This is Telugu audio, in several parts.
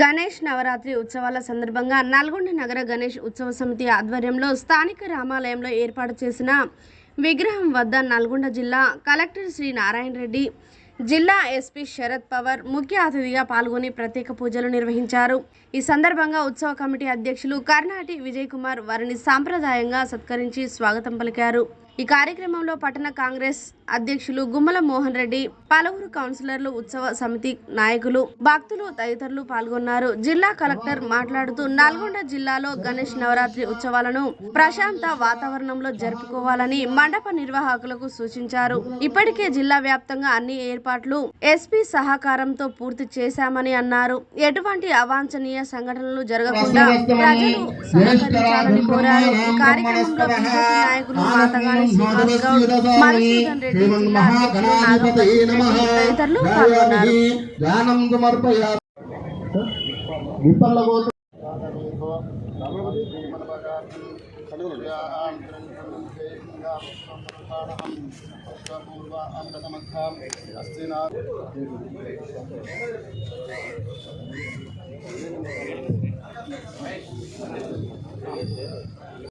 గణేష్ నవరాత్రి ఉత్సవాల సందర్భంగా నల్గొండ నగర గణేష్ ఉత్సవ సమితి ఆధ్వర్యంలో స్థానిక రామాలయంలో ఏర్పాటు చేసిన విగ్రహం వద్ద నల్గొండ జిల్లా కలెక్టర్ శ్రీ నారాయణ రెడ్డి జిల్లా ఎస్పీ శరత్ పవార్ ముఖ్య అతిథిగా పాల్గొని ప్రత్యేక పూజలు నిర్వహించారు. ఈ సందర్భంగా ఉత్సవ కమిటీ అధ్యక్షులు కర్ణాటి విజయ్ కుమార్ వారిని సాంప్రదాయంగా సత్కరించి స్వాగతం పలికారు. ఈ కార్యక్రమంలో పట్టణ కాంగ్రెస్ అధ్యక్షులు గుమ్మల మోహన్ రెడ్డి పలువురు కౌన్సిలర్లు ఉత్సవ సమితి నాయకులు భక్తులు తదితరులు పాల్గొన్నారు. జిల్లా కలెక్టర్ మాట్లాడుతూ నల్గొండ జిల్లాలో గణేష్ నవరాత్రి ఉత్సవాలను ప్రశాంత వాతావరణంలో జరుపుకోవాలని మండప నిర్వాహకులకు సూచించారు. ఇప్పటికే జిల్లా వ్యాప్తంగా అన్ని ఏర్పాట్లు ఎస్పీ సహకారంతో పూర్తి చేశామని అన్నారు. ఎటువంటి అవాంఛనీయ సంఘటనలు జరగకుండా ప్రజలు సహకరించాలని కోరారు. ఈ కార్యక్రమంలో బీజేపీ నాయకులు మాతగాని తదితరులు పాల్గొన్నారు ధ్యానం సమర్పయా విఫలగోత్ర శ్రీమన్ మహా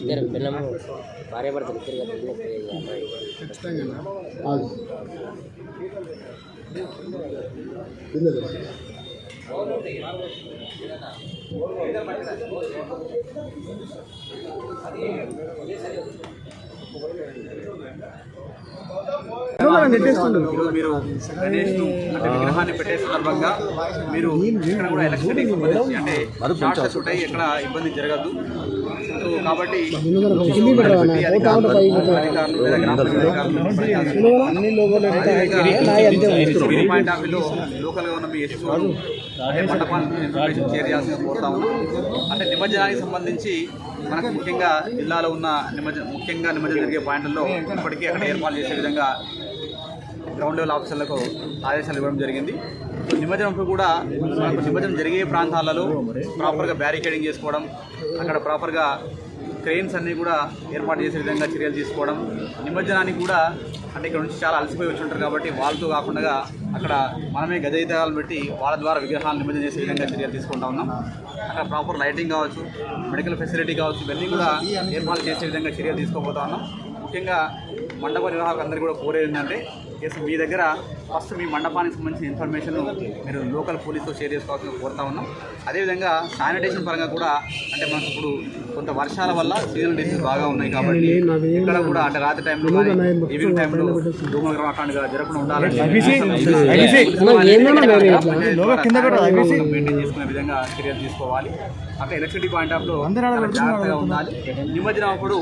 ఇద్దరు పిల్లము భార్య భర్తలు ఇద్దరు కదా మీరు గణేష్ అంటే విగ్రహాన్ని పెట్టే సందర్భంగా మీరు ఇక్కడ కూడా ఎలక్షన్ సంబంధించి అంటే షార్ట్ ఎక్కడ ఇబ్బంది జరగదు. సో కాబట్టి పాయింట్ ఆఫ్ వ్యూలో లోకల్గా ఉన్న మీ ఎస్పీ అంటే నిమజ్జనానికి సంబంధించి మనకు ముఖ్యంగా జిల్లాలో ఉన్న నిమజ్జన ముఖ్యంగా నిమజ్జనం జరిగే పాయింట్లలో ఇప్పటికీ అక్కడ ఏర్పాటు చేసే విధంగా గ్రౌండ్ లెవెల్ ఆఫీసర్లకు ఆదేశాలు ఇవ్వడం జరిగింది. నిమజ్జనంప్పుడు కూడా మనకు నిమజ్జనం జరిగే ప్రాంతాలలో ప్రాపర్గా బ్యారికేడింగ్ చేసుకోవడం అక్కడ ప్రాపర్గా క్రెయిన్స్ అన్నీ కూడా ఏర్పాటు చేసే విధంగా చర్యలు తీసుకోవడం నిమజ్జనానికి కూడా అంటే ఇక్కడ నుంచి చాలా అలసిపోయి వచ్చి ఉంటారు కాబట్టి వాళ్ళతో కాకుండా అక్కడ మనమే గజయితాలు పెట్టి వాళ్ళ ద్వారా విగ్రహాలు నిమజ్జనం చేసే విధంగా చర్యలు తీసుకుంటా ఉన్నాం. అక్కడ ప్రాపర్ లైటింగ్ కావచ్చు మెడికల్ ఫెసిలిటీ కావచ్చు ఇవన్నీ కూడా ఏర్పాటు చేసే విధంగా చర్యలు తీసుకోబోతా ఉన్నాం. ముఖ్యంగా మండప నిర్వాహకులు అందరికీ కూడా కోరేది ఏంటంటే ఎస్ మీ దగ్గర ఫస్ట్ మీ మండపానికి సంబంధించిన ఇన్ఫర్మేషన్ మీరు లోకల్ పోలీస్తో షేర్ చేసుకోవాల్సిన కోరుతా ఉన్నాం. అదేవిధంగా శానిటేషన్ పరంగా కూడా అంటే మనకు ఇప్పుడు కొంత వర్షాల వల్ల సీజనల్ డిసీజ్ బాగా ఉన్నాయి కాబట్టి ఇక్కడ కూడా అంటే రాత్రి టైంలో ఈవినింగ్ టైంలో దోమలు అట్లాంటిగా జరగకుండా ఉండాలని మెయింటైన్ చేసుకునే విధంగా చర్యలు తీసుకోవాలి. అక్కడ ఎలక్ట్రిసిటీ పాయింట్ ఆఫ్లో జాగ్రత్తగా ఉండాలి. నిమజ్జనం అప్పుడు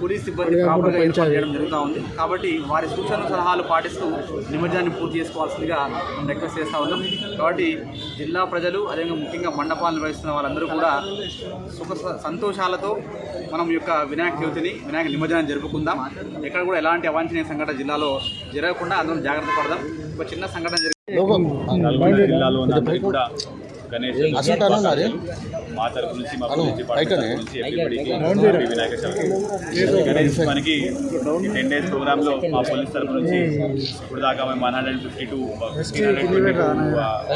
పోలీస్ సిబ్బంది ప్రాపర్గా ఏర్పాటు చేయడం జరుగుతూ ఉంది. కాబట్టి వారి సూచనలు సలహాలు పాటిస్తూ నిమజ్జనాన్ని పూర్తి చేసుకోవాల్సిందిగా మేము రిక్వెస్ట్ చేస్తూ ఉన్నాం. కాబట్టి జిల్లా ప్రజలు అదేవిధంగా ముఖ్యంగా మండపాలు నిర్వహిస్తున్న వాళ్ళందరూ కూడా సుఖ స- సంతోషాలతో మనం యొక్క వినాయక చవితిని వినాయక నిమజ్జనం జరుపుకుందాం. ఎక్కడ కూడా ఎలాంటి అవాంఛనీయ సంఘటన జిల్లాలో జరగకుండా అందరం జాగ్రత్త పడదాం. ఒక చిన్న సంఘటన జరిగి నల్గొండ జిల్లాలో కూడా గణేష్ మా తరపు నుంచి మా నుంచి ఎవ్రీబడికి వినాయక చవితి. మనకి టెన్ డేస్ ప్రోగ్రామ్లో మా పోలీస్ తరపు నుంచి ఇప్పుడు దాకా మేము one hundred fifty two fifteen hundred twenty two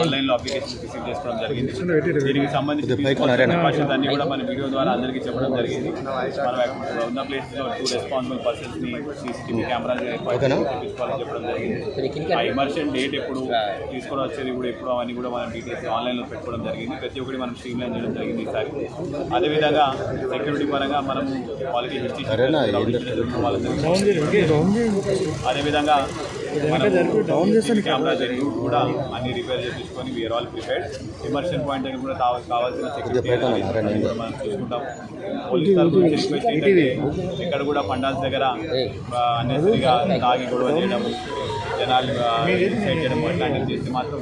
ఆన్లైన్లో అప్లికేషన్ రిసీవ్ చేసుకోవడం జరిగింది. దీనికి సంబంధించి ప్రికాషన్స్ అన్ని కూడా మన వీడియో ద్వారా అందరికీ చెప్పడం జరిగింది. మనం ఉన్న ప్లేస్లో టూ రెస్పాన్సిబుల్ పర్సన్స్ని సీసీటీవీ కెమెరా తీసుకోవాలని చెప్పడం జరిగింది. ఆ ఇమర్షన్ డేట్ ఎప్పుడు తీసుకొని వచ్చేది కూడా ఎప్పుడు అవన్నీ కూడా మనం డీటెయిల్స్ ఆన్లైన్లో పెట్టుకోవడం జరిగింది. ప్రతి ఒక్కటి మనం స్ట్రీమ్ లైన్ చేయడం జరిగింది జరిగింది ఈసారి అదేవిధంగా సెక్యూరిటీ పరంగా మనం వాళ్ళకి హిస్టరీ అదేవిధంగా కెమెరా జరిగి కూడా అన్ని రిపేర్ చేయించుకొని we are all prepared immersion point దగ్గర కూడా కావ- కావాల్సిన సెక్యూరిటీ కూడా మనం చూసుకుంటాం. పోలీస్ తరఫు నుంచి రిక్వెస్ట్ ఏంటంటే ఇక్కడ కూడా పండాల్స్ దగ్గర అన్నెసరిగా తాగి గొడవ చేయడం జనాలు చేయడం అట్లాంటివి చేస్తే మాత్రం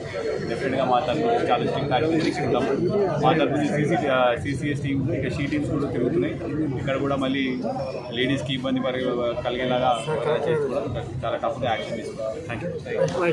డెఫినెట్గా మా తరఫు చాలా స్ట్రిక్ట్ యాక్షన్ తీసుకుంటాం. మా తరఫు సీసీ సీసీఎస్ టీమ్స్ ఇంకా షీ టీమ్స్ కూడా తిరుగుతున్నాయి. ఇక్కడ కూడా మళ్ళీ లేడీస్కి ఇబ్బంది పరి కలిగేలాగా చేసి కూడా చాలా టఫ్గా యాక్షన్ తీసుకుంటాం. Thank you.